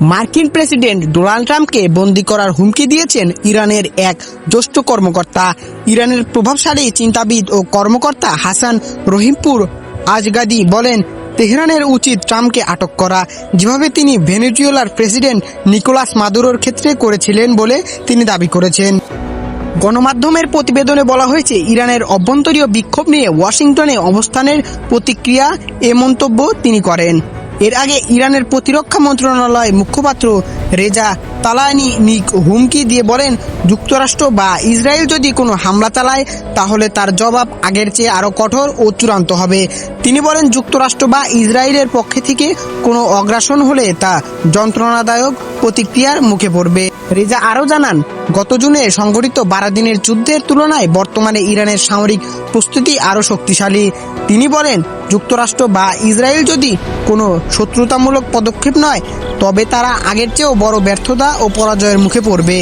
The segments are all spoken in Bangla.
মার্কিন প্রেসিডেন্ট ডোনাল্ড ট্রাম্পকে বন্দী করার হুমকি দিয়েছেন ইরানের এক জ্যেষ্ঠ কর্মকর্তা। ইরানের প্রভাবশালী চিন্তাবিদ ও কর্মকর্তা হাসান রহিমপুর আজগাদি বলেন, তেহরানের উচিত ট্রাম্পকে আটক করা। যেভাবে তিনি ভেনেজুয়েলার প্রেসিডেন্ট নিকোলাস মাদুরোর ক্ষেত্রে করেছিলেন বলে তিনি দাবি করেছেন। গণমাধ্যমের প্রতিবেদনে বলা হয়েছে, ইরানের অভ্যন্তরীণ বিক্ষোভ নিয়ে ওয়াশিংটনে অবস্থানের প্রতিক্রিয়া এ মন্তব্য তিনি করেন। এর আগে ইরানের প্রতিরক্ষা মন্ত্রণালয় মুখপাত্র রেজা তালানি নিক হুমকি দিয়ে বলেন, যুক্তরাষ্ট্র বা ইসরায়েল যদি কোনো হামলা চালায়, তাহলে তার জবাব আগের চেয়ে আরও কঠোর ও চূড়ান্ত হবে। তিনি বলেন, যুক্তরাষ্ট্র বা ইসরায়েলের পক্ষে থেকে কোনো অগ্রাসন হলে তা যন্ত্রণাদায়ক প্রতিক্রিয়ার মুখে পড়বে। রেজা আরও জানান, গত জুনে সংঘটিত বারো দিনের যুদ্ধের তুলনায় বর্তমানে ইরানের সামরিক প্রস্তুতি আরও শক্তিশালী। তিনি বলেন, যুক্তরাষ্ট্র বা ইসরায়েল যদি কোনো শত্রুতামূলক পদক্ষেপ নয়, তবে তারা আগের চেয়েও বড় ব্যর্থতা ও পরাজয়ের মুখে পড়বে।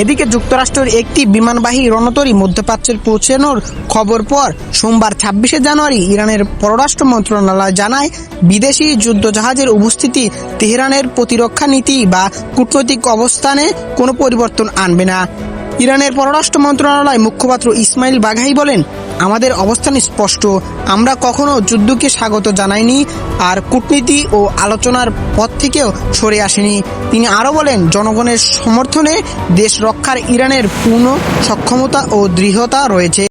এদিকে যুক্তরাষ্ট্রের একটি বিমানবাহী রণতরী মধ্যপ্রাচ্যের পৌঁছানোর খবর পর সোমবার ছাব্বিশে জানুয়ারি ইরানের পররাষ্ট্র মন্ত্রণালয় জানায়, বিদেশি যুদ্ধজাহাজের উপস্থিতি তেহরানের প্রতিরক্ষা নীতি বা কূটনৈতিক অবস্থানে কোনো পরিবর্তন আনবে না। ইরানের পররাষ্ট্র মন্ত্রণালয় মুখপাত্র ইসমাইল বাঘাই বলেন আমাদের অবস্থান স্পষ্ট। আমরা কখনো যুদ্ধকে স্বাগত জানাইনি আর কূটনীতি ও আলোচনার পথ থেকেও সরে আসেনি। তিনি আরও বলেন, জনগণের সমর্থনে দেশ রক্ষার ইরানের পূর্ণ সক্ষমতা ও দৃঢ়তা রয়েছে।